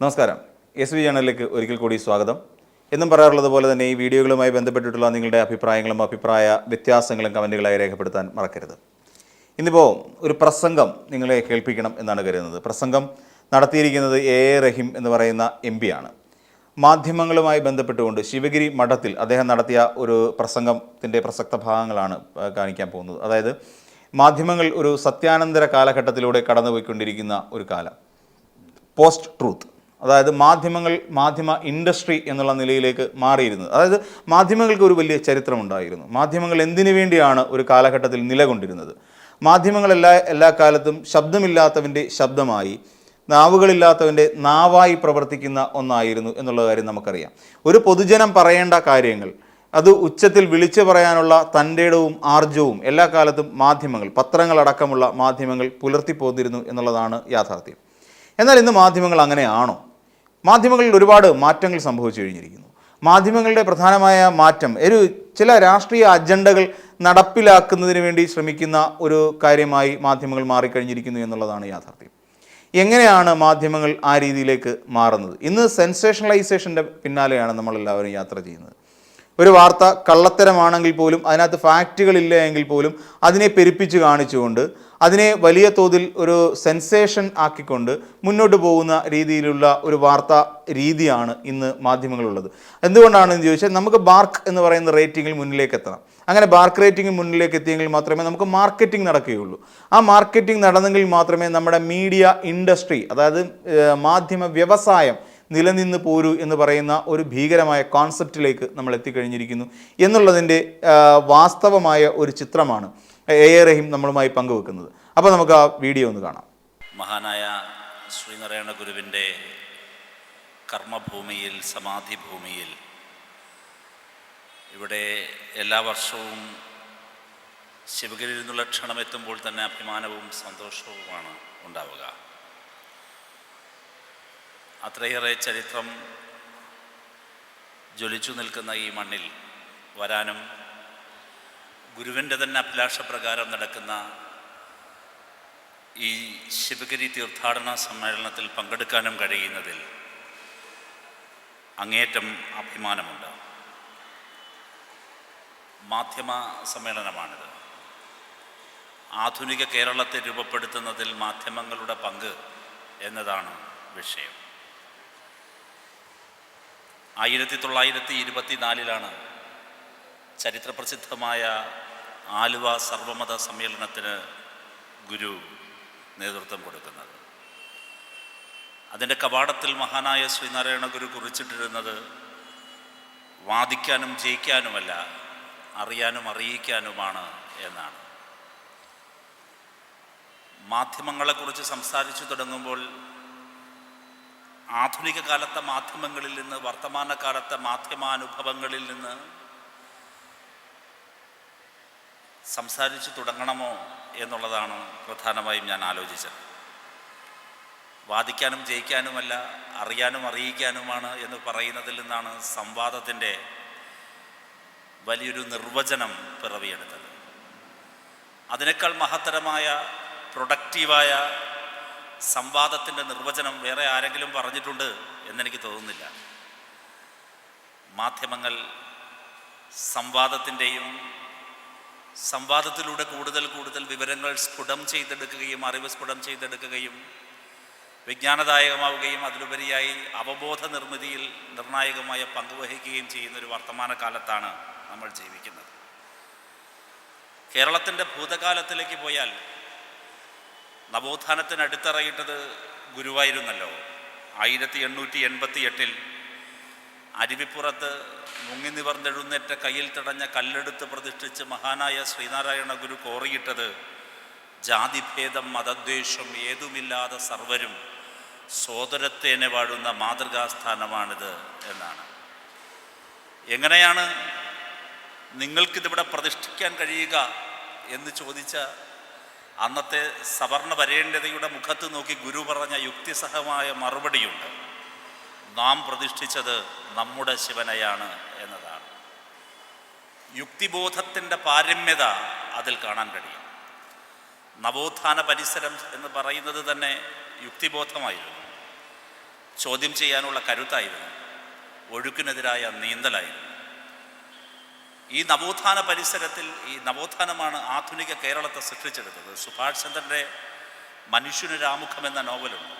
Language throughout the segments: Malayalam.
നമസ്കാരം. എസ് വി ചാനലിലേക്ക് ഒരിക്കൽ കൂടി സ്വാഗതം. എന്നും പറയാറുള്ളത് പോലെ തന്നെ ഈ വീഡിയോകളുമായി ബന്ധപ്പെട്ടിട്ടുള്ള നിങ്ങളുടെ അഭിപ്രായങ്ങളും അഭിപ്രായ വ്യത്യാസങ്ങളും കമന്റുകളായി രേഖപ്പെടുത്താൻ മറക്കരുത്. ഇന്നിപ്പോൾ ഒരു പ്രസംഗം നിങ്ങളെ കേൾപ്പിക്കണം എന്നാണ് കരുതുന്നത്. പ്രസംഗം നടത്തിയിരിക്കുന്നത് എ എ റഹീം എന്ന് പറയുന്ന എം ആണ്. മാധ്യമങ്ങളുമായി ബന്ധപ്പെട്ടുകൊണ്ട് ശിവഗിരി മഠത്തിൽ അദ്ദേഹം നടത്തിയ ഒരു പ്രസംഗത്തിന്റെ പ്രസക്ത ഭാഗങ്ങളാണ് കാണിക്കാൻ പോകുന്നത്. അതായത് മാധ്യമങ്ങൾ ഒരു സത്യാനന്തര കാലഘട്ടത്തിലൂടെ കടന്നുപോയിക്കൊണ്ടിരിക്കുന്ന ഒരു കാലം. Post truth. അതായത് മാധ്യമങ്ങൾ മാധ്യമ ഇൻഡസ്ട്രി എന്നുള്ള നിലയിലേക്ക് മാറിയിരുന്നത്. അതായത് മാധ്യമങ്ങൾക്ക് ഒരു വലിയ ചരിത്രമുണ്ടായിരുന്നു. മാധ്യമങ്ങൾ എന്തിനു വേണ്ടിയാണ് ഒരു കാലഘട്ടത്തിൽ നിലകൊണ്ടിരുന്നത്? മാധ്യമങ്ങൾ എല്ലാ എല്ലാ കാലത്തും ശബ്ദമില്ലാത്തവന്റെ ശബ്ദമായി നാവുകളില്ലാത്തവന്റെ നാവായി പ്രവർത്തിക്കുന്ന ഒന്നായിരുന്നു എന്നുള്ള കാര്യം നമുക്കറിയാം. ഒരു പൊതുജനം പറയേണ്ട കാര്യങ്ങൾ അത് ഉച്ചത്തിൽ വിളിച്ചു പറയാനുള്ള തന്റെടവും ആർജവും എല്ലാ കാലത്തും മാധ്യമങ്ങൾ പത്രങ്ങളടക്കമുള്ള മാധ്യമങ്ങൾ പുലർത്തിപ്പോന്നിരുന്നു എന്നുള്ളതാണ് യാഥാർത്ഥ്യം. എന്നാൽ ഇന്ന് മാധ്യമങ്ങൾ അങ്ങനെയാണോ? മാധ്യമങ്ങളിൽ ഒരുപാട് മാറ്റങ്ങൾ സംഭവിച്ചു കഴിഞ്ഞിരിക്കുന്നു. മാധ്യമങ്ങളുടെ പ്രധാനമായ മാറ്റം ഒരു ചില രാഷ്ട്രീയ അജണ്ടകൾ നടപ്പിലാക്കുന്നതിന് വേണ്ടി ശ്രമിക്കുന്ന ഒരു കാര്യമായി മാധ്യമങ്ങൾ മാറിക്കഴിഞ്ഞിരിക്കുന്നു എന്നുള്ളതാണ് യാഥാർത്ഥ്യം. എങ്ങനെയാണ് മാധ്യമങ്ങൾ ആ രീതിയിലേക്ക് മാറുന്നത്? ഇന്ന് സെൻസേഷണലൈസേഷന്റെ പിന്നാലെയാണ് നമ്മളെല്ലാവരും യാത്ര ചെയ്യുന്നത്. ഒരു വാർത്ത കള്ളത്തരമാണെങ്കിൽ പോലും അതിനകത്ത് ഫാക്റ്റുകളില്ല എങ്കിൽ പോലും അതിനെ പെരുപ്പിച്ച് കാണിച്ചുകൊണ്ട് അതിനെ വലിയ തോതിൽ ഒരു സെൻസേഷൻ ആക്കിക്കൊണ്ട് മുന്നോട്ട് പോകുന്ന രീതിയിലുള്ള ഒരു വാർത്താ രീതിയാണ് ഇന്ന് മാധ്യമങ്ങളുള്ളത്. എന്തുകൊണ്ടാണെന്ന് ചോദിച്ചാൽ നമുക്ക് ബാർക്ക് എന്ന് പറയുന്ന റേറ്റിംഗിൽ മുന്നിലേക്ക് എത്തണം. അങ്ങനെ ബാർക്ക് റേറ്റിംഗിൽ മുന്നിലേക്ക് എത്തിയെങ്കിൽ മാത്രമേ നമുക്ക് മാർക്കറ്റിംഗ് നടക്കുകയുള്ളൂ. ആ മാർക്കറ്റിംഗ് നടന്നെങ്കിൽ മാത്രമേ നമ്മുടെ മീഡിയ ഇൻഡസ്ട്രി അതായത് മാധ്യമ വ്യവസായം നിലനിന്ന് പോരൂ എന്ന് പറയുന്ന ഒരു ഭീകരമായ കോൺസെപ്റ്റിലേക്ക് നമ്മൾ എത്തിക്കഴിഞ്ഞിരിക്കുന്നു എന്നുള്ളതിന്റെ വാസ്തവമായ ഒരു ചിത്രമാണ് എ എ റഹീം നമ്മളുമായി പങ്കുവെക്കുന്നത്. അപ്പോൾ നമുക്ക് ആ വീഡിയോ ഒന്ന് കാണാം. മഹാനായ ശ്രീനാരായണ ഗുരുവിന്റെ കർമ്മഭൂമിയിൽ സമാധി ഭൂമിയിൽ ഇവിടെ എല്ലാ വർഷവും ശിവഗിരിയിൽ നിന്നുള്ള ക്ഷണമെത്തുമ്പോൾ തന്നെ അഭിമാനവും സന്തോഷവുമാണ് ഉണ്ടാവുക. അത്രയേറെ ചരിത്രം ജ്വലിച്ചു നിൽക്കുന്ന ഈ മണ്ണിൽ വരാനും ഗുരുവിന്റെ തന്നെ അഭിലാഷപ്രകാരം നടക്കുന്ന ഈ ശിവഗിരി തീർത്ഥാടന സമ്മേളനത്തിൽ പങ്കെടുക്കാനും കഴിയുന്നതിൽ അങ്ങേറ്റം അഭിമാനമുണ്ട്. മാധ്യമ സമ്മേളനമാണിത്. ആധുനിക കേരളത്തെ രൂപപ്പെടുത്തുന്നതിൽ മാധ്യമങ്ങളുടെ പങ്ക് എന്നതാണ് വിഷയം. ആയിരത്തി തൊള്ളായിരത്തി ഇരുപത്തിനാലിലാണ് ചരിത്രപ്രസിദ്ധമായ ആലുവ സർവമത സമ്മേളനത്തിന് ഗുരു നേതൃത്വം കൊടുക്കുന്നത്. അതിന്റെ കവാടത്തിൽ മഹാനായ ശ്രീനാരായണ ഗുരു കുറിച്ചിട്ടിരുന്നത് വാദിക്കാനും ജയിക്കാനുമല്ല അറിയാനും അറിയിക്കാനുമാണ് എന്നാണ്. മാധ്യമങ്ങളെക്കുറിച്ച് സംസാരിച്ചു തുടങ്ങുമ്പോൾ ആധുനിക കാലത്തെ മാധ്യമങ്ങളിൽ നിന്ന് വർത്തമാനകാലത്തെ മാധ്യമാനുഭവങ്ങളിൽ നിന്ന് സംസാരിച്ചു തുടങ്ങണമോ എന്നുള്ളതാണ് പ്രധാനമായും ഞാൻ ആലോചിച്ചത്. വാദിക്കാനും ജയിക്കാനുമല്ല അറിയാനും അറിയിക്കാനുമാണ് എന്ന് പറയുന്നതിൽ നിന്നാണ് സംവാദത്തിന്റെ വലിയൊരു നിർവചനം പിറവിയെടുത്തത്. അതിനേക്കാൾ മഹത്തരമായ പ്രൊഡക്റ്റീവായ സംവാദത്തിന്റെ നിർവചനം വേറെ ആരെങ്കിലും പറഞ്ഞിട്ടുണ്ട് എന്നെനിക്ക് തോന്നുന്നില്ല. മാധ്യമങ്ങൾ സംവാദത്തിന്റെയും സംവാദത്തിലൂടെ കൂടുതൽ കൂടുതൽ വിവരങ്ങൾ സ്ഫുടം ചെയ്തെടുക്കുകയും അറിവ് സ്ഫുടം ചെയ്തെടുക്കുകയും വിജ്ഞാനദായകമാവുകയും അതിലുപരിയായി അവബോധ നിർമ്മിതിയിൽ നിർണായകമായ പങ്കുവഹിക്കുകയും ചെയ്യുന്ന ഒരു വർത്തമാന കാലത്താണ് നമ്മൾ ജീവിക്കുന്നത്. കേരളത്തിന്റെ ഭൂതകാലത്തിലേക്ക് പോയാൽ നവോത്ഥാനത്തിന് അടിത്തറയിട്ടത് ഗുരുവായിരുന്നല്ലോ. ആയിരത്തി എണ്ണൂറ്റി എൺപത്തി എട്ടിൽ അരുവിപ്പുറത്ത് മുങ്ങി നിവർന്നെഴുന്നേറ്റ കയ്യിൽ തടഞ്ഞ കല്ലെടുത്ത് പ്രതിഷ്ഠിച്ച് മഹാനായ ശ്രീനാരായണ ഗുരു കോറിയിട്ടത് ജാതിഭേദം മതദ്വേഷം ഏതുമില്ലാതെ സർവരും സോദരത്തേനെ വാഴുന്ന മാതൃകാസ്ഥാനമാണിത് എന്നാണ്. എങ്ങനെയാണ് നിങ്ങൾക്കിതിവിടെ പ്രതിഷ്ഠിക്കാൻ കഴിയുക എന്ന് ചോദിച്ച അന്നത്തെ സവർണ വരേണ്യതയുടെ മുഖത്ത് നോക്കി ഗുരു പറഞ്ഞ യുക്തിസഹമായ മറുപടിയുണ്ട്. നാം പ്രതിഷ്ഠിച്ചത് നമ്മുടെ ശിവനെയാണ് എന്നതാണ്. യുക്തിബോധത്തിന്റെ പാരമ്യത അതിൽ കാണാൻ കഴിയും. നവോത്ഥാന പരിസരം എന്ന് പറയുന്നത് തന്നെ യുക്തിബോധമായിരുന്നു. ചോദ്യം ചെയ്യാനുള്ള കരുത്തായിരുന്നു. ഒഴുക്കിനെതിരായ നീന്തലായിരുന്നു. ഈ നവോത്ഥാന പരിസരത്തിൽ ഈ നവോത്ഥാനമാണ് ആധുനിക കേരളത്തെ സൃഷ്ടിച്ചെടുത്തത്. സുഭാഷ് ചന്ദ്രന്റെ മനുഷ്യനൊരാമുഖം എന്ന നോവലുണ്ട്.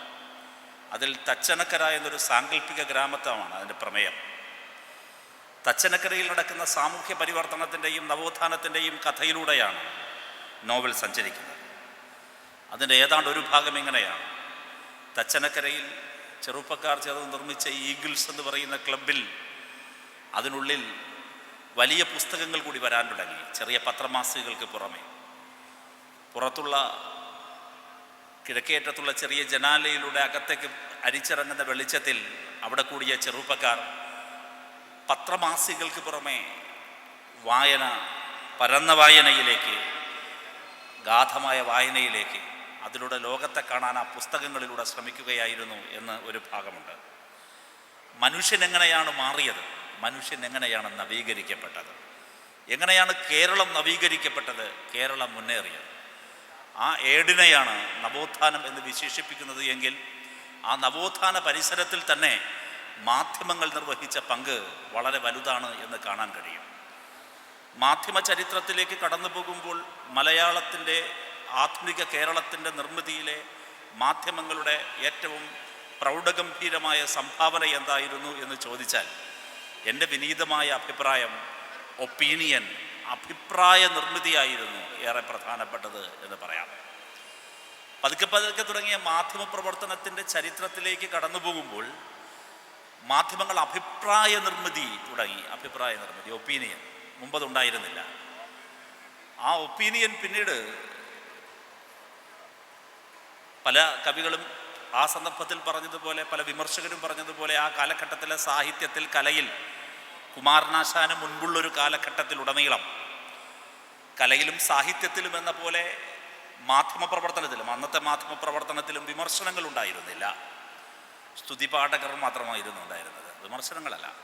അതിൽ തച്ചനക്കര എന്നൊരു സാങ്കല്പിക ഗ്രാമത്വമാണ് അതിന്റെ പ്രമേയം. തച്ചനക്കരയിൽ നടക്കുന്ന സാമൂഹ്യ പരിവർത്തനത്തിന്റെയും നവോത്ഥാനത്തിന്റെയും കഥയിലൂടെയാണ് നോവൽ സഞ്ചരിക്കുന്നത്. അതിന്റെ ഏതാണ്ട് ഒരു ഭാഗം ഇങ്ങനെയാണ്. തച്ചനക്കരയിൽ ചെറുപ്പക്കാർ ചേർന്ന് നിർമ്മിച്ച ഈഗിൾസ് എന്ന് പറയുന്ന ക്ലബിൽ അതിനുള്ളിൽ വലിയ പുസ്തകങ്ങൾ കൂടി വരാൻ തുടങ്ങി. ചെറിയ പത്രമാസികകൾക്ക് പുറമെ. പുറത്തുള്ള കിഴക്കേറ്റത്തുള്ള ചെറിയ ജനാലയിലൂടെ അകത്തേക്ക് അരിച്ചിറങ്ങുന്ന വെളിച്ചത്തിൽ അവിടെ കൂടിയ ചെറുപ്പക്കാർ പത്രമാസികൾക്ക് പുറമെ വായന പരന്ന വായനയിലേക്ക് ഗാഥമായ വായനയിലേക്ക് അതിലൂടെ ലോകത്തെ കാണാൻ ആ പുസ്തകങ്ങളിലൂടെ ശ്രമിക്കുകയായിരുന്നു എന്ന് ഒരു ഭാഗമുണ്ട്. മനുഷ്യനെങ്ങനെയാണ് മാറിയത്? മനുഷ്യൻ എങ്ങനെയാണ് നവീകരിക്കപ്പെട്ടത്? എങ്ങനെയാണ് കേരളം നവീകരിക്കപ്പെട്ടത്? കേരളം മുന്നേറിയത്. ആ ഏടിനെയാണ് നവോത്ഥാനം എന്ന് വിശേഷിപ്പിക്കുന്നത് എങ്കിൽ ആ നവോത്ഥാന പരിസരത്തിൽ തന്നെ മാധ്യമങ്ങൾ നിർവഹിച്ച പങ്ക് വളരെ വലുതാണ് എന്ന് കാണാൻ കഴിയും. മാധ്യമ ചരിത്രത്തിലേക്ക് കടന്നു പോകുമ്പോൾ മലയാളത്തിന്റെ ആധുനിക കേരളത്തിന്റെ നിർമ്മിതിയിലെ മാധ്യമങ്ങളുടെ ഏറ്റവും പ്രൗഢഗംഭീരമായ സംഭാവന എന്തായിരുന്നു എന്ന് ചോദിച്ചാൽ എന്റെ വിനീതമായ അഭിപ്രായം ഒപ്പീനിയൻ അഭിപ്രായ നിർമ്മിതിയായിരുന്നു ഏറെ പ്രധാനപ്പെട്ടത് എന്ന് പറയാം. പതുക്കെ പതുക്കെ തുടങ്ങിയ മാധ്യമ പ്രവർത്തനത്തിന്റെ ചരിത്രത്തിലേക്ക് കടന്നു പോകുമ്പോൾ മാധ്യമങ്ങൾ അഭിപ്രായ നിർമ്മിതി തുടങ്ങി. അഭിപ്രായ നിർമ്മിതി ഒപ്പീനിയൻ മുമ്പതുണ്ടായിരുന്നില്ല. ആ ഒപ്പീനിയൻ പിന്നീട് പല കവികളും ആ സന്ദർഭത്തിൽ പറഞ്ഞതുപോലെ പല വിമർശകരും പറഞ്ഞതുപോലെ ആ കാലഘട്ടത്തിലെ സാഹിത്യത്തിൽ കലയിൽ കുമാരനാശാന് മുൻപുള്ളൊരു കാലഘട്ടത്തിലുടനീളം കലയിലും സാഹിത്യത്തിലും എന്ന പോലെ മാധ്യമപ്രവർത്തനത്തിലും അന്നത്തെ മാധ്യമപ്രവർത്തനത്തിലും വിമർശനങ്ങൾ ഉണ്ടായിരുന്നില്ല. സ്തുതിപാഠകർ മാത്രമായിരുന്നു ഉണ്ടായിരുന്നത് വിമർശനങ്ങളല്ല.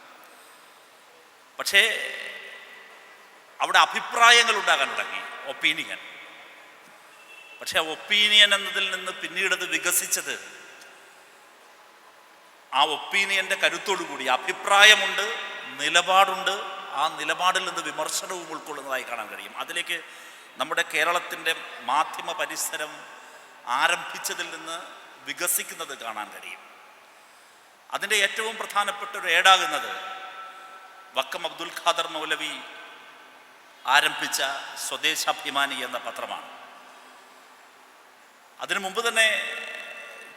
പക്ഷേ അവിടെ അഭിപ്രായങ്ങൾ ഉണ്ടാകാൻ തുടങ്ങി ഒപ്പീനിയൻ. പക്ഷെ ഒപ്പീനിയൻ എന്നതിൽ നിന്ന് പിന്നീട് അത് വികസിച്ചത് ആ ഒപ്പീനിയന്റെ കരുത്തോടു കൂടി അഭിപ്രായമുണ്ട് നിലപാടുണ്ട് ആ നിലപാടിൽ നിന്ന് വിമർശനവും ഉൾക്കൊള്ളുന്നതായി കാണാൻ കഴിയും. അതിലേക്ക് നമ്മുടെ കേരളത്തിന്റെ മാധ്യമ പരിസരം ആരംഭിച്ചതിൽ നിന്ന് വികസിക്കുന്നത് കാണാൻ കഴിയും. അതിന്റെ ഏറ്റവും പ്രധാനപ്പെട്ട ഒരു ഏടാകുന്നത് വക്കം അബ്ദുൽ ഖാദർ മൗലവി ആരംഭിച്ച സ്വദേശാഭിമാനി എന്ന പത്രമാണ്. അതിനു മുമ്പ് തന്നെ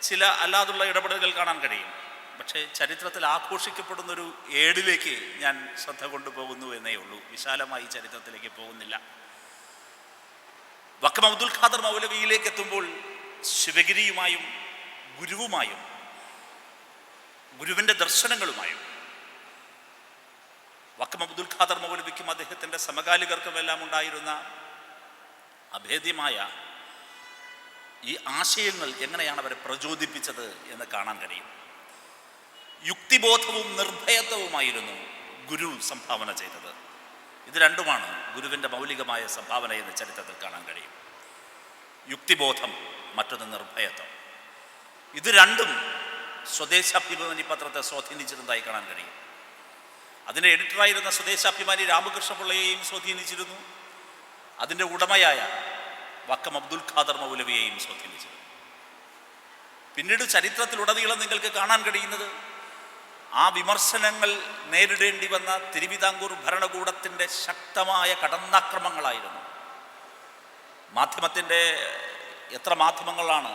ചില അല്ലാതുള്ള ഇടപെടലുകൾ കാണാൻ കഴിയും. പക്ഷേ ചരിത്രത്തിൽ ആഘോഷിക്കപ്പെടുന്നൊരു ഏടിലേക്ക് ഞാൻ ശ്രദ്ധ കൊണ്ടുപോകുന്നു എന്നേ ഉള്ളൂ. വിശാലമായി ചരിത്രത്തിലേക്ക് പോകുന്നില്ല. വക്കം അബ്ദുൽ ഖാദർ മൗലവിയിലേക്ക് എത്തുമ്പോൾ ശിവഗിരിയുമായും ഗുരുവുമായും ഗുരുവിന്റെ ദർശനങ്ങളുമായും വക്കം അബ്ദുൽ ഖാദർ മൗലവിക്കും അദ്ദേഹത്തിന്റെ സമകാലികർക്കുമെല്ലാം ഉണ്ടായിരുന്ന അഭേദ്യമായ ഈ ആശയങ്ങൾ എങ്ങനെയാണ് അവരെ പ്രചോദിപ്പിച്ചത് എന്ന് കാണാൻ കഴിയും. യുക്തിബോധവും നിർഭയത്വവുമായിരുന്നു ഗുരു സംഭാവന ചെയ്തത്. ഇത് രണ്ടുമാണ് ഗുരുവിന്റെ മൗലികമായ സംഭാവന എന്ന് ചരിത്രത്തിൽ കാണാൻ കഴിയും. യുക്തിബോധം മറ്റൊന്ന് നിർഭയത്വം. ഇത് രണ്ടും സ്വദേശാഭിമാനി പത്രത്തെ സ്വാധീനിച്ചിരുന്നതായി കാണാൻ കഴിയും. അതിന്റെ എഡിറ്ററായിരുന്ന സ്വദേശാഭിമാനി രാമകൃഷ്ണപിള്ളയെയും സ്വാധീനിച്ചിരുന്നു. അതിന്റെ ഉടമയായ വക്കം അബ്ദുൽ ഖാദർ മൗലവിയെയും സ്വാധീനിച്ചിരുന്നു. പിന്നീട് ചരിത്രത്തിലുടനീളം നിങ്ങൾക്ക് കാണാൻ കഴിയുന്നത് ആ വിമർശനങ്ങൾ നേരിടേണ്ടി വന്ന തിരുവിതാംകൂർ ഭരണകൂടത്തിന്റെ ശക്തമായ കടന്നാക്രമങ്ങളായിരുന്നു. മാധ്യമത്തിന്റെ എത്ര മാധ്യമങ്ങളാണ്?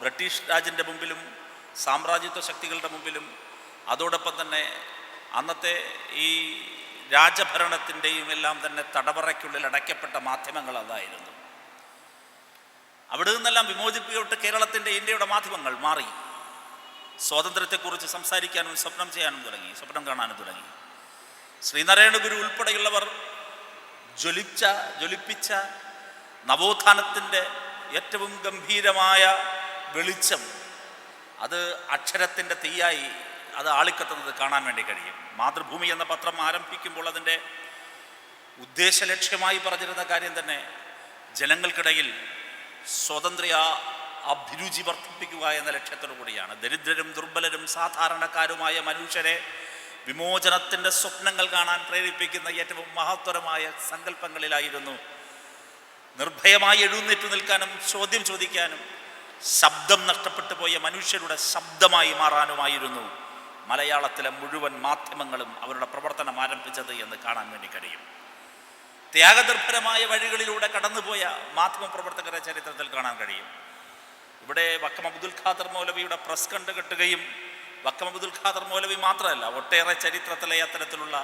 ബ്രിട്ടീഷ് രാജിന്റെ മുമ്പിലും സാമ്രാജ്യത്വ ശക്തികളുടെ മുമ്പിലും. അതോടൊപ്പം തന്നെ അന്നത്തെ ഈ രാജഭരണത്തിന്റെയും എല്ലാം തന്നെ തടവറയ്ക്കുള്ളിൽ അടയ്ക്കപ്പെട്ട മാധ്യമങ്ങൾ അതായിരുന്നു. അവിടെ നിന്നെല്ലാം വിമോചിപ്പിക്കപ്പെട്ട് കേരളത്തിന്റെ ഇന്ത്യയുടെ മാധ്യമങ്ങൾ മാറി. സ്വാതന്ത്ര്യത്തെക്കുറിച്ച് സംസാരിക്കാനും സ്വപ്നം ചെയ്യാനും തുടങ്ങി സ്വപ്നം കാണാനും തുടങ്ങി. ശ്രീനാരായണ ഗുരു ഉൾപ്പെടെയുള്ളവർ ജ്വലിച്ച ജ്വലിപ്പിച്ച നവോത്ഥാനത്തിന്റെ ഏറ്റവും ഗംഭീരമായ വെളിച്ചം അത് അക്ഷരത്തിന്റെ തീയായി അത് ആളിക്കത്തുന്നത് കാണാൻ വേണ്ടി കഴിയും. മാതൃഭൂമി എന്ന പത്രം ആരംഭിക്കുമ്പോൾ അതിന്റെ ഉദ്ദേശ ലക്ഷ്യമായി പറഞ്ഞിരുന്ന കാര്യം തന്നെ ജനങ്ങൾക്കിടയിൽ സ്വാതന്ത്ര്യ അഭിരുചി വർദ്ധിപ്പിക്കുക എന്ന ലക്ഷ്യത്തോടു കൂടിയാണ്. ദരിദ്രരും ദുർബലരും സാധാരണക്കാരുമായ മനുഷ്യരെ വിമോചനത്തിന്റെ സ്വപ്നങ്ങൾ കാണാൻ പ്രേരിപ്പിക്കുന്ന ഏറ്റവും മഹത്തരമായ സങ്കല്പങ്ങളിലായിരുന്നു. നിർഭയമായി എഴുന്നേറ്റ് നിൽക്കാനും ചോദ്യം ചോദിക്കാനും ശബ്ദം നഷ്ടപ്പെട്ടു പോയ മനുഷ്യരുടെ ശബ്ദമായി മാറാനുമായിരുന്നു മലയാളത്തിലെ മുഴുവൻ മാധ്യമങ്ങളും അവരുടെ പ്രവർത്തനം ആരംഭിച്ചത് എന്ന് കാണാൻ വേണ്ടി കഴിയും. ത്യാഗനിർഭരമായ വഴികളിലൂടെ കടന്നുപോയ മാധ്യമ പ്രവർത്തകരെ ചരിത്രത്തിൽ കാണാൻ കഴിയും. ഇവിടെ വക്കം അബ്ദുൽ ഖാദർ മൗലവിയുടെ പ്രസ് കണ്ട് കെട്ടുകയും വക്കം അബ്ദുൽ ഖാദർ മൗലവി മാത്രമല്ല ഒട്ടേറെ ചരിത്രത്തിലെ അത്തരത്തിലുള്ള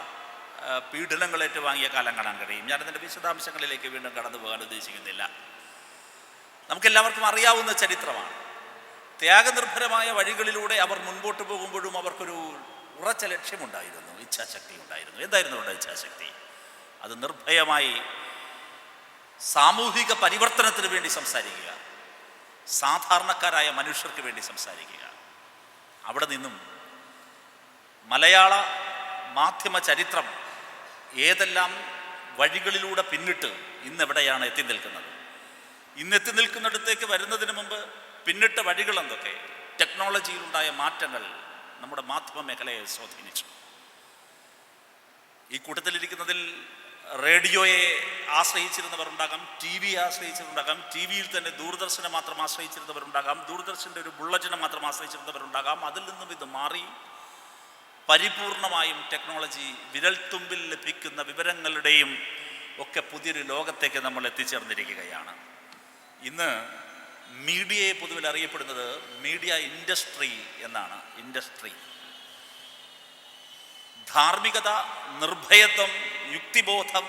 പീഡനങ്ങൾ ഏറ്റുവാങ്ങിയ കാലം കാണാൻ കഴിയും. ഞാനതിന്റെ വിശദാംശങ്ങളിലേക്ക് വീണ്ടും കടന്നു പോകാൻ ഉദ്ദേശിക്കുന്നില്ല. നമുക്കെല്ലാവർക്കും അറിയാവുന്ന ചരിത്രമാണ്. ത്യാഗനിർഭരമായ വഴികളിലൂടെ അവർ മുൻപോട്ട് പോകുമ്പോഴും അവർക്കൊരു ഉറച്ച ലക്ഷ്യമുണ്ടായിരുന്നു ഇച്ഛാശക്തി ഉണ്ടായിരുന്നു. എന്തായിരുന്നു അവരുടെ ഇച്ഛാശക്തി? അത് നിർഭയമായി സാമൂഹിക പരിവർത്തനത്തിന് വേണ്ടി സംസാരിക്കുക. സാധാരണക്കാരായ മനുഷ്യർക്ക് വേണ്ടി സംസാരിക്കുക. അവിടെ നിന്നും മലയാള മാധ്യമ ചരിത്രം ഏതെല്ലാം വഴികളിലൂടെ പിന്നിട്ട് ഇന്നെവിടെയാണ് എത്തി നിൽക്കുന്നത്? ഇന്ന് എത്തി നിൽക്കുന്നിടത്തേക്ക് വരുന്നതിന് മുമ്പ് പിന്നിട്ട വഴികൾ എന്തൊക്കെ? ടെക്നോളജിയിലുണ്ടായ മാറ്റങ്ങൾ നമ്മുടെ മാധ്യമ മേഖലയെ സ്വാധീനിച്ചു. ഈ കൂട്ടത്തിലിരിക്കുന്നതിൽ റേഡിയോയെ ആശ്രയിച്ചിരുന്നവരുണ്ടാകാം ടി വി ആശ്രയിച്ചിരുന്നുണ്ടാകാം ടി വിയിൽ തന്നെ ദൂരദർശനെ മാത്രം ആശ്രയിച്ചിരുന്നവരുണ്ടാകാം ദൂരദർശന്റെ ഒരു ബുള്ളറ്റിനെ മാത്രം ആശ്രയിച്ചിരുന്നവരുണ്ടാകാം. അതിൽ നിന്നും ഇത് മാറി. പരിപൂർണമായും ടെക്നോളജി വിരൽത്തുമ്പിൽ ലഭിക്കുന്ന വിവരങ്ങളുടെയും ഒക്കെ പുതിയൊരു ലോകത്തേക്ക് നമ്മൾ എത്തിച്ചേർന്നിരിക്കുകയാണ്. ഇന്ന് മീഡിയയെ പൊതുവിൽ അറിയപ്പെടുന്നത് മീഡിയ ഇൻഡസ്ട്രി എന്നാണ്. ഇൻഡസ്ട്രി. ധാർമ്മികത നിർഭയത്വം യുക്തിബോധം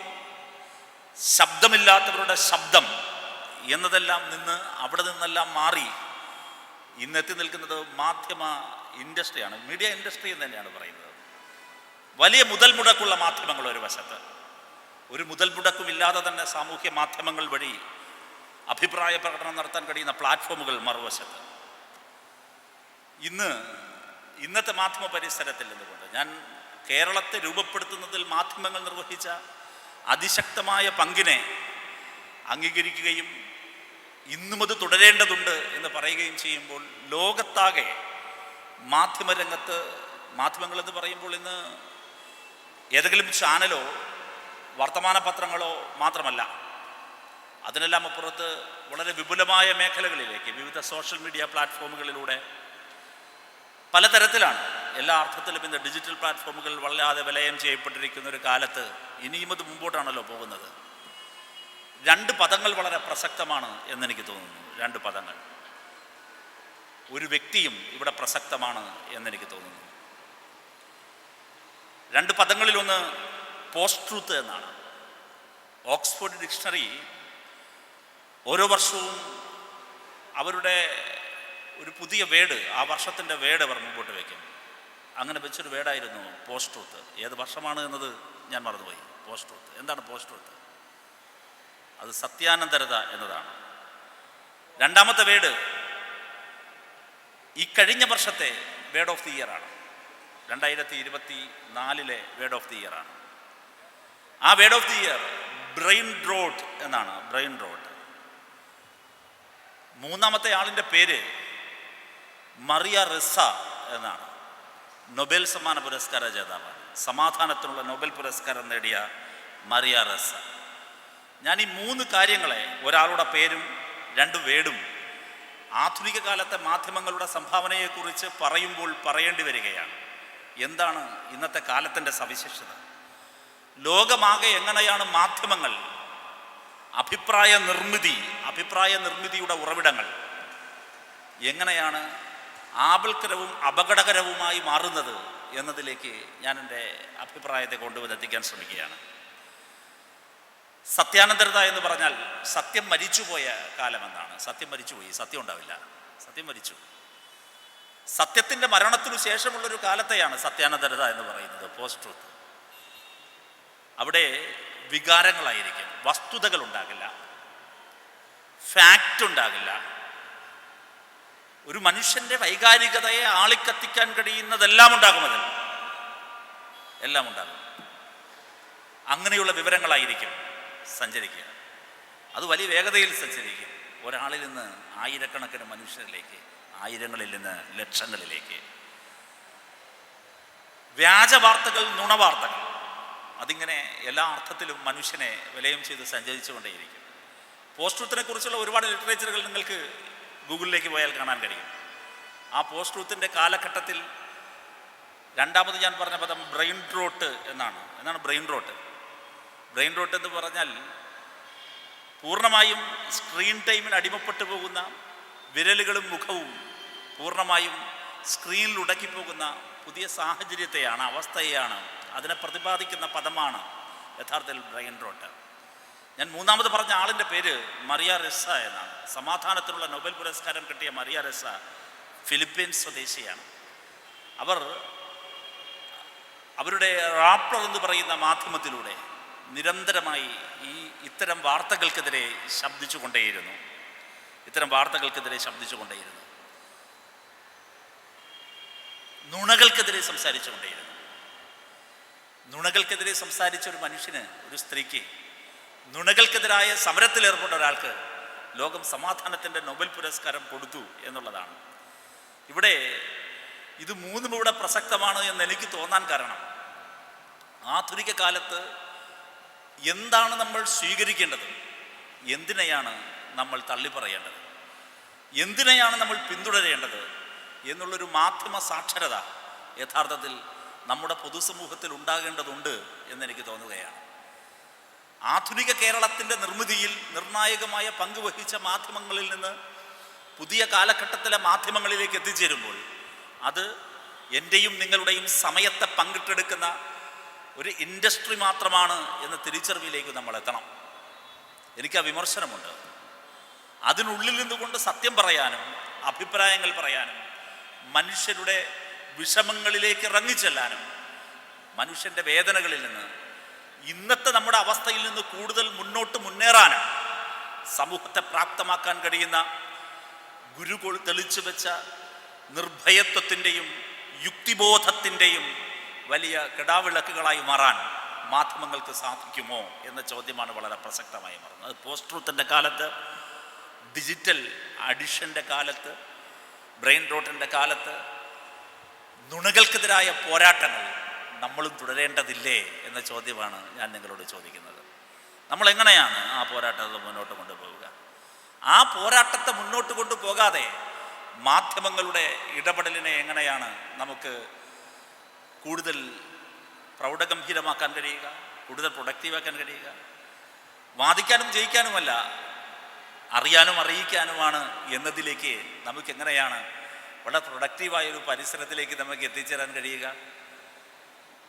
ശബ്ദമില്ലാത്തവരുടെ ശബ്ദം എന്നതെല്ലാം നിന്ന് അവിടെ നിന്നെല്ലാം മാറി ഇന്നെത്തി നിൽക്കുന്നത് മാധ്യമ ഇൻഡസ്ട്രിയാണ്. മീഡിയ ഇൻഡസ്ട്രി എന്ന് തന്നെയാണ് പറയുന്നത്. വലിയ മുതൽ മുടക്കുള്ള മാധ്യമങ്ങൾ ഒരു വശത്ത്. ഒരു മുതൽ മുടക്കും ഇല്ലാതെ തന്നെ സാമൂഹ്യ മാധ്യമങ്ങൾ വഴി അഭിപ്രായ പ്രകടനം നടത്താൻ കഴിയുന്ന പ്ലാറ്റ്ഫോമുകൾ മറുവശത്ത്. ഇന്ന് ഇന്നത്തെ മാധ്യമ പരിസരത്തിൽ നിന്നുകൊണ്ട് ഞാൻ കേരളത്തെ രൂപപ്പെടുത്തുന്നതിൽ മാധ്യമങ്ങൾ നിർവഹിച്ച അതിശക്തമായ പങ്കിനെ അംഗീകരിക്കുകയും ഇന്നും അത് തുടരേണ്ടതുണ്ട് എന്ന് പറയുകയും ചെയ്യുമ്പോൾ ലോകത്താകെ മാധ്യമരംഗത്ത് മാധ്യമങ്ങളെന്ന് പറയുമ്പോൾ ഇന്ന് ഏതെങ്കിലും ചാനലോ വർത്തമാന പത്രങ്ങളോ മാത്രമല്ല അതിനെല്ലാം അപ്പുറത്ത് വളരെ വിപുലമായ മേഖലകളിലേക്ക് വിവിധ സോഷ്യൽ മീഡിയ പ്ലാറ്റ്ഫോമുകളിലൂടെ പലതരത്തിലാണ് എല്ലാ അർത്ഥത്തിലും ഇന്ന് ഡിജിറ്റൽ പ്ലാറ്റ്ഫോമുകൾ വല്ലാതെ വിലയം ചെയ്യപ്പെട്ടിരിക്കുന്ന ഒരു കാലത്ത് ഇനിയും അത് മുമ്പോട്ടാണല്ലോ പോകുന്നത്. രണ്ട് പദങ്ങൾ വളരെ പ്രസക്തമാണ് എന്നെനിക്ക് തോന്നുന്നു. രണ്ട് പദങ്ങൾ. ഒരു വ്യക്തിയും ഇവിടെ പ്രസക്തമാണ് എന്നെനിക്ക് തോന്നുന്നു. രണ്ട് പദങ്ങളിലൊന്ന് പോസ്റ്റ് ട്രൂത്ത് എന്നാണ്. ഓക്സ്ഫോർഡ് ഡിക്ഷണറി ഓരോ വർഷവും അവരുടെ ഒരു പുതിയ വേഡ് ആ വർഷത്തിന്റെ വേഡ് അവർ മുമ്പോട്ട് വയ്ക്കും. അങ്ങനെ വെച്ചൊരു വേടായിരുന്നു പോസ്റ്റ് ട്രൂത്ത് ഏത് വർഷമാണ് എന്നത് ഞാൻ മറന്നുപോയി. പോസ്റ്റ് ട്രൂത്ത് എന്താണ് പോസ്റ്റ് ട്രൂത്ത് അത് സത്യാനന്തരത എന്നതാണ്. രണ്ടാമത്തെ വേഡ് ഈ കഴിഞ്ഞ വർഷത്തെ വേഡ് ഓഫ് ദി ഇയർ ആണ്. രണ്ടായിരത്തി ഇരുപത്തി നാലിലെ വേഡ് ഓഫ് ദി ഇയർ ആണ്. ആ word of the year brain rot എന്നാണ്. ബ്രെയിൻ റോഡ് മൂന്നാമത്തെ ആളിന്റെ പേര് മറിയ റിസ എന്നാണ്. നൊബേൽ സമ്മാന പുരസ്കാര ജേതാവാണ് സമാധാനത്തിനുള്ള നൊബേൽ പുരസ്കാരം നേടിയ മറിയ റസ. ഞാൻ ഈ മൂന്ന് കാര്യങ്ങളെ ഒരാളുടെ പേരും രണ്ട് വേടും ആധുനിക കാലത്തെ മാധ്യമങ്ങളുടെ സംഭാവനയെക്കുറിച്ച് പറയുമ്പോൾ പറയേണ്ടി വരികയാണ്. എന്താണ് ഇന്നത്തെ കാലത്തിന്റെ സവിശേഷത? ലോകമാകെ എങ്ങനെയാണ് മാധ്യമങ്ങൾ? അഭിപ്രായ നിർമ്മിതി അഭിപ്രായ നിർമ്മിതിയുടെ ഉറവിടങ്ങൾ. എങ്ങനെയാണ് ആപൽക്കരവും അപകടകരവുമായി മാറുന്നത് എന്നതിലേക്ക് ഞാൻ എന്റെ അഭിപ്രായത്തെ കൊണ്ടുവന്നെത്തിക്കാൻ ശ്രമിക്കുകയാണ്. സത്യാനന്തരത എന്ന് പറഞ്ഞാൽ സത്യം മരിച്ചുപോയ കാലമെന്നാണ്. സത്യം മരിച്ചുപോയി. സത്യം ഉണ്ടാവില്ല. സത്യം മരിച്ചു. സത്യത്തിന്റെ മരണത്തിനു ശേഷമുള്ളൊരു കാലത്തെയാണ് സത്യാനന്തരത എന്ന് പറയുന്നത് പോസ്റ്റ് ട്രൂത്ത് അവിടെ വികാരങ്ങളായിരിക്കും. വസ്തുതകൾ ഉണ്ടാകില്ല ഫാക്റ്റ് ഉണ്ടാകില്ല. ഒരു മനുഷ്യന്റെ വൈകാരികതയെ ആളിക്കത്തിക്കാൻ കഴിയുന്നതെല്ലാം ഉണ്ടാകും അതിൽ. എല്ലാം ഉണ്ടാകും. അങ്ങനെയുള്ള വിവരങ്ങളായിരിക്കും സഞ്ചരിക്കുക. അത് വലിയ വേഗതയിൽ സഞ്ചരിക്കും. ഒരാളിൽ നിന്ന് ആയിരക്കണക്കിന് മനുഷ്യരിലേക്ക് ആയിരങ്ങളിൽ നിന്ന് ലക്ഷങ്ങളിലേക്ക്. വ്യാജ വാർത്തകൾ നുണവാർത്തകൾ. അതിങ്ങനെ എല്ലാ അർത്ഥത്തിലും മനുഷ്യനെ വിലയം ചെയ്ത് സഞ്ചരിച്ചുകൊണ്ടേയിരിക്കും. പോസ്റ്റ് കുറിച്ചുള്ള ഒരുപാട് ലിറ്ററേച്ചറുകൾ നിങ്ങൾക്ക് ഗൂഗിളിലേക്ക് പോയാൽ കാണാൻ കഴിയും. ആ പോസ്റ്റ് ട്രൂത്തിന്റെ കാലഘട്ടത്തിൽ രണ്ടാമത് ഞാൻ പറഞ്ഞ പദം ബ്രെയിൻ റോട്ട് എന്നാണ്. എന്നാണ് ബ്രെയിൻ റോട്ട് ബ്രെയിൻ റോട്ട് എന്ന് പറഞ്ഞാൽ പൂർണമായും സ്ക്രീൻ ടൈമിന് അടിമപ്പെട്ടു പോകുന്ന വിരലുകളും മുഖവും പൂർണമായും സ്ക്രീനിൽ ഉടക്കിപ്പോകുന്ന പുതിയ സാഹചര്യത്തെയാണ് അവസ്ഥയെയാണ് അതിനെ പ്രതിപാദിക്കുന്ന പദമാണ് യഥാർത്ഥത്തിൽ ബ്രെയിൻ റോട്ട് ഞാൻ മൂന്നാമത് പറഞ്ഞ ആളിന്റെ പേര് മറിയ റെസ എന്നാണ്. സമാധാനത്തിനുള്ള നൊബൽ പുരസ്കാരം കിട്ടിയ മറിയ റെസ ഫിലിപ്പീൻസ് സ്വദേശിയാണ്. അവർ അവരുടെ റാപ്ലർ എന്ന് പറയുന്ന മാധ്യമത്തിലൂടെ നിരന്തരമായി ഈ ഇത്തരം വാർത്തകൾക്കെതിരെ ശബ്ദിച്ചു കൊണ്ടേയിരുന്നു. ഇത്തരം വാർത്തകൾക്കെതിരെ ശബ്ദിച്ചു കൊണ്ടേയിരുന്നു. നുണകൾക്കെതിരെ സംസാരിച്ചു കൊണ്ടേയിരുന്നു. നുണകൾക്കെതിരെ സംസാരിച്ച ഒരു മനുഷ്യന് ഒരു സ്ത്രീക്ക് നുണകൾക്കെതിരായ സമരത്തിൽ ഏർപ്പെട്ട ഒരാൾക്ക് ലോകം സമാധാനത്തിന്റെ നൊബൽ പുരസ്കാരം കൊടുത്തു എന്നുള്ളതാണ്. ഇവിടെ ഇത് മൂന്നും ഇവിടെ പ്രസക്തമാണ് എന്ന് എനിക്ക് തോന്നാൻ കാരണം ആധുനിക കാലത്ത് എന്താണ് നമ്മൾ സ്വീകരിക്കേണ്ടത്? എന്തിനെയാണ് നമ്മൾ തള്ളി പറയേണ്ടത്? എന്തിനെയാണ് നമ്മൾ പിന്തുടരേണ്ടത്? എന്നുള്ളൊരു മാധ്യമ സാക്ഷരത യഥാർത്ഥത്തിൽ നമ്മുടെ പൊതുസമൂഹത്തിൽ ഉണ്ടാകേണ്ടതുണ്ട് എന്നെനിക്ക് തോന്നുകയാണ്. ആധുനിക കേരളത്തിന്റെ നിർമ്മിതിയിൽ നിർണായകമായ പങ്ക് വഹിച്ച മാധ്യമങ്ങളിൽ നിന്ന് പുതിയ കാലഘട്ടത്തിലെ മാധ്യമങ്ങളിലേക്ക് എത്തിച്ചേരുമ്പോൾ അത് എന്റെയും നിങ്ങളുടെയും സമയത്തെ പങ്കിട്ടെടുക്കുന്ന ഒരു ഇൻഡസ്ട്രി മാത്രമാണ് എന്ന തിരിച്ചറിവിലേക്ക് നമ്മൾ എത്തണം. എനിക്ക് ആ വിമർശനമുണ്ട്. അതിനുള്ളിൽ നിന്നുകൊണ്ട് സത്യം പറയാനും അഭിപ്രായങ്ങൾ പറയാനും മനുഷ്യരുടെ വിഷമങ്ങളിലേക്ക് ഇറങ്ങിച്ചെല്ലാനും മനുഷ്യന്റെ വേദനകളിൽ നിന്ന് ഇന്നത്തെ നമ്മുടെ അവസ്ഥയിൽ നിന്ന് കൂടുതൽ മുന്നോട്ട് മുന്നേറാനും സമൂഹത്തെ പ്രാപ്തമാക്കാൻ കഴിയുന്ന ഗുരു കൊ- തെളിച്ചു വെച്ച നിർഭയത്വത്തിന്റെയും യുക്തിബോധത്തിന്റെയും വലിയ കിടാവിളക്കുകളായി മാറാൻ മാധ്യമങ്ങൾക്ക് സാധിക്കുമോ എന്ന ചോദ്യമാണ് വളരെ പ്രസക്തമായി മാറുന്നത്. അത് പോസ്റ്റ് ട്രൂത്തിന്റെ കാലത്ത് ഡിജിറ്റൽ അഡിഷന്റെ കാലത്ത് ബ്രെയിൻ റോട്ടിന്റെ കാലത്ത് നുണകൾക്കെതിരായ പോരാട്ടങ്ങൾ നമ്മളും തുടരേണ്ടതില്ലേ എന്ന ചോദ്യമാണ് ഞാൻ നിങ്ങളോട് ചോദിക്കുന്നത്. നമ്മൾ എങ്ങനെയാണ് ആ പോരാട്ടത്തെ മുന്നോട്ട് കൊണ്ടുപോവുക? ആ പോരാട്ടത്തെ മുന്നോട്ട് കൊണ്ടുപോകാതെ മാധ്യമങ്ങളുടെ ഇടപെടലിനെ എങ്ങനെയാണ് നമുക്ക് കൂടുതൽ പ്രൗഢഗംഭീരമാക്കാൻ കഴിയുക കൂടുതൽ പ്രൊഡക്റ്റീവാക്കാൻ കഴിയുക? വാദിക്കാനും ജയിക്കാനുമല്ല അറിയാനും അറിയിക്കാനുമാണ് എന്നതിലേക്ക് നമുക്ക് എങ്ങനെയാണ് വളരെ പ്രൊഡക്റ്റീവായ ഒരു പരിസരത്തിലേക്ക് നമുക്ക് എത്തിച്ചേരാൻ കഴിയുക?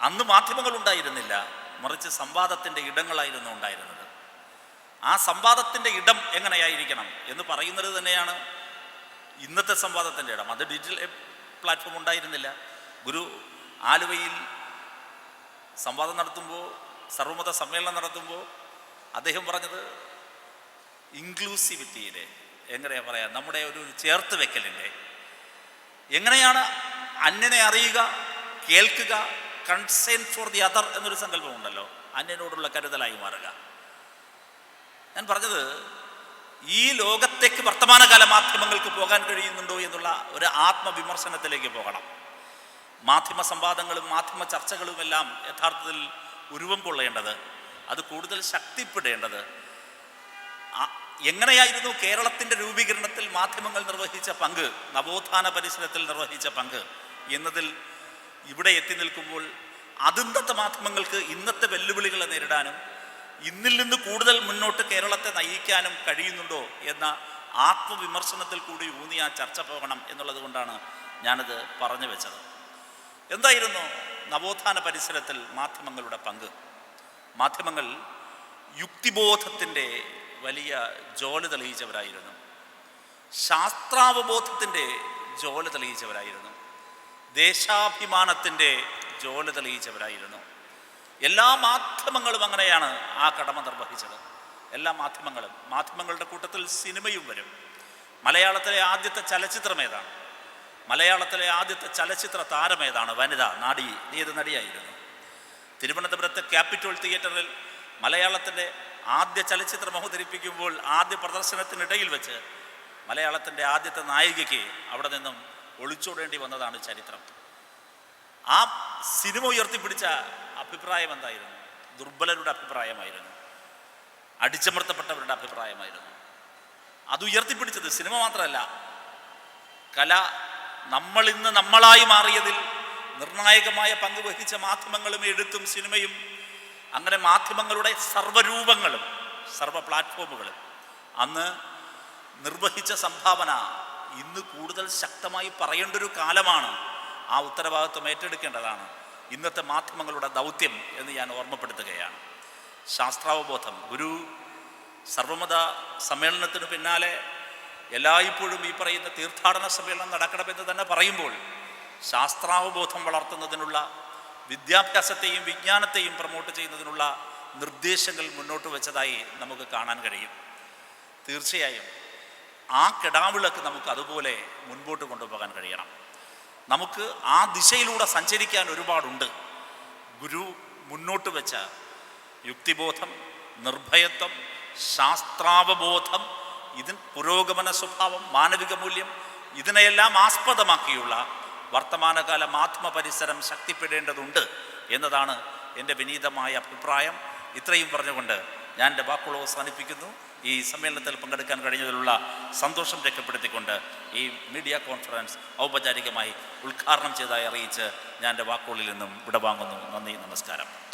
അന്ന് മാധ്യമങ്ങൾ ഉണ്ടായിരുന്നില്ല മറിച്ച് സംവാദത്തിന്റെ ഇടങ്ങളായിരുന്നു ഉണ്ടായിരുന്നത്. ആ സംവാദത്തിന്റെ ഇടം എങ്ങനെയായിരിക്കണം എന്ന് പറയുന്നത് തന്നെയാണ് ഇന്നത്തെ സംവാദത്തിന്റെ ഇടം. അത് ഡിജിറ്റൽ പ്ലാറ്റ്ഫോം ഉണ്ടായിരുന്നില്ല. ഗുരു ആലുവയിൽ സംവാദം നടത്തുമ്പോൾ സർവമത സമ്മേളനം നടത്തുമ്പോൾ അദ്ദേഹം പറഞ്ഞത് ഇൻക്ലൂസിവിറ്റിയുടെ എങ്ങനെയാണ് പറയാ നമ്മുടെ ഒരു ചേർത്ത് വെക്കലിന്റെ. എങ്ങനെയാണ് അന്യനെ അറിയുക കേൾക്കുക കൺസേൺ ഫോർ ദി അതർ എന്നൊരു സങ്കല്പമുണ്ടല്ലോ. അന്യനോടുള്ള കരുതലായി മാറുക. ഞാൻ പറഞ്ഞത് ഈ ലോകത്തേക്ക് വർത്തമാനകാല മാധ്യമങ്ങൾക്ക് പോകാൻ കഴിയുന്നുണ്ടോ എന്നുള്ള ഒരു ആത്മവിമർശനത്തിലേക്ക് പോകണം. മാധ്യമ സംവാദങ്ങളും മാധ്യമ ചർച്ചകളും എല്ലാം യഥാർത്ഥത്തിൽ ഉരുവം കൊള്ളേണ്ടത് അത് കൂടുതൽ ശക്തിപ്പെടേണ്ടത്. എങ്ങനെയായിരുന്നു കേരളത്തിന്റെ രൂപീകരണത്തിൽ മാധ്യമങ്ങൾ നിർവഹിച്ച പങ്ക് നവോത്ഥാന പരിസരത്തിൽ നിർവഹിച്ച പങ്ക് എന്നതിൽ ഇവിടെ എത്തി നിൽക്കുമ്പോൾ അതിന്നത്തെ മാധ്യമങ്ങൾക്ക് ഇന്നത്തെ വെല്ലുവിളികളെ നേരിടാനും ഇന്നിൽ നിന്ന് കൂടുതൽ മുന്നോട്ട് കേരളത്തെ നയിക്കാനും കഴിയുന്നുണ്ടോ എന്ന ആത്മവിമർശനത്തിൽ കൂടി ഊന്നി ആ ചർച്ച പോകണം എന്നുള്ളത് കൊണ്ടാണ് ഞാനത് പറഞ്ഞു വെച്ചത്. എന്തായിരുന്നു നവോത്ഥാന പരിസരത്തിൽ മാധ്യമങ്ങളുടെ പങ്ക്? മാധ്യമങ്ങൾ യുക്തിബോധത്തിന്റെ വലിയ ജോലി തെളിയിച്ചവരായിരുന്നു. ശാസ്ത്രാവബോധത്തിന്റെ ജോലി തെളിയിച്ചവരായിരുന്നു. ദേശാഭിമാനത്തിന്റെ ജോലി തെളിയിച്ചവരായിരുന്നു. എല്ലാ മാധ്യമങ്ങളും അങ്ങനെയാണ് ആ കടമ നിർവഹിച്ചത്. എല്ലാ മാധ്യമങ്ങളും. മാധ്യമങ്ങളുടെ കൂട്ടത്തിൽ സിനിമയും വരും. മലയാളത്തിലെ ആദ്യത്തെ ചലച്ചിത്രം ഏതാണ്? മലയാളത്തിലെ ആദ്യത്തെ ചലച്ചിത്ര താരം ഏതാണ്? വനിത നാടി ഏത് നടിയായിരുന്നു? തിരുവനന്തപുരത്തെ ക്യാപിറ്റോൾ തിയേറ്ററിൽ മലയാളത്തിന്റെ ആദ്യ ചലച്ചിത്രം അവതരിപ്പിക്കുമ്പോൾ ആദ്യ പ്രദർശനത്തിനിടയിൽ വെച്ച് മലയാളത്തിന്റെ ആദ്യത്തെ നായികയ്ക്ക് അവിടെ നിന്നും ഒളിച്ചോടേണ്ടി വന്നതാണ് ചരിത്രം. ആ സിനിമ ഉയർത്തിപ്പിടിച്ച അഭിപ്രായം എന്തായിരുന്നു? ദുർബലരുടെ അഭിപ്രായമായിരുന്നു. അടിച്ചമർത്തപ്പെട്ടവരുടെ അഭിപ്രായമായിരുന്നു. അത് ഉയർത്തിപ്പിടിച്ചത് സിനിമ മാത്രമല്ല. കല നമ്മൾ ഇന്ന് നമ്മളായി മാറിയതിൽ നിർണായകമായ പങ്ക് വഹിച്ച മാധ്യമങ്ങളും എഴുത്തും സിനിമയും അങ്ങനെ മാധ്യമങ്ങളുടെ സർവരൂപങ്ങളും സർവ പ്ലാറ്റ്ഫോമുകളും അന്ന് നിർവഹിച്ച സംഭാവന ഇന്ന് കൂടുതൽ ശക്തമായി പറയേണ്ട ഒരു കാലമാണ്. ആ ഉത്തരവാദിത്വം ഏറ്റെടുക്കേണ്ടതാണ്. ഇന്നത്തെ മാധ്യമങ്ങളുടെ ദൗത്യം എന്ന് ഞാൻ ഓർമ്മപ്പെടുത്തുകയാണ്. ശാസ്ത്രാവബോധം. ഗുരു സർവമത സമ്മേളനത്തിന് പിന്നാലെ എല്ലായ്പ്പോഴും ഈ പറയുന്ന തീർത്ഥാടന സമ്മേളനം നടക്കണമെന്ന് തന്നെ പറയുമ്പോൾ ശാസ്ത്രാവബോധം വളർത്തുന്നതിനുള്ള വിദ്യാഭ്യാസത്തെയും വിജ്ഞാനത്തെയും പ്രൊമോട്ട് ചെയ്യുന്നതിനുള്ള നിർദ്ദേശങ്ങൾ മുന്നോട്ട് വെച്ചതായി നമുക്ക് കാണാൻ കഴിയും. തീർച്ചയായും ആ കിടാവിളക്ക് നമുക്ക് അതുപോലെ മുൻപോട്ട് കൊണ്ടുപോകാൻ കഴിയണം. നമുക്ക് ആ ദിശയിലൂടെ സഞ്ചരിക്കാൻ ഒരുപാടുണ്ട്. ഗുരു മുന്നോട്ട് വെച്ച യുക്തിബോധം നിർഭയത്വം ശാസ്ത്രാവബോധം ഇതിൻ പുരോഗമന സ്വഭാവം മാനവിക മൂല്യം ഇതിനെയെല്ലാം ആസ്പദമാക്കിയുള്ള വർത്തമാനകാല മാധ്യമ പരിസരം ശക്തിപ്പെടേണ്ടതുണ്ട് എന്നതാണ് എന്റെ വിനീതമായ അഭിപ്രായം. ഇത്രയും പറഞ്ഞുകൊണ്ട് ഞാൻ എന്റെ വാക്കുകൾ അവസാനിപ്പിക്കുന്നു. ഈ സമ്മേളനത്തിൽ പങ്കെടുക്കാൻ കഴിഞ്ഞതിലുള്ള സന്തോഷം രേഖപ്പെടുത്തിക്കൊണ്ട് ഈ മീഡിയ കോൺഫറൻസ് ഔപചാരികമായി ഉദ്ഘാടനം ചെയ്തതായി അറിയിച്ച് ഞാൻ എന്റെ വാക്കുകളിൽ നിന്നും വിടവാങ്ങുന്നു. നന്ദി നമസ്കാരം.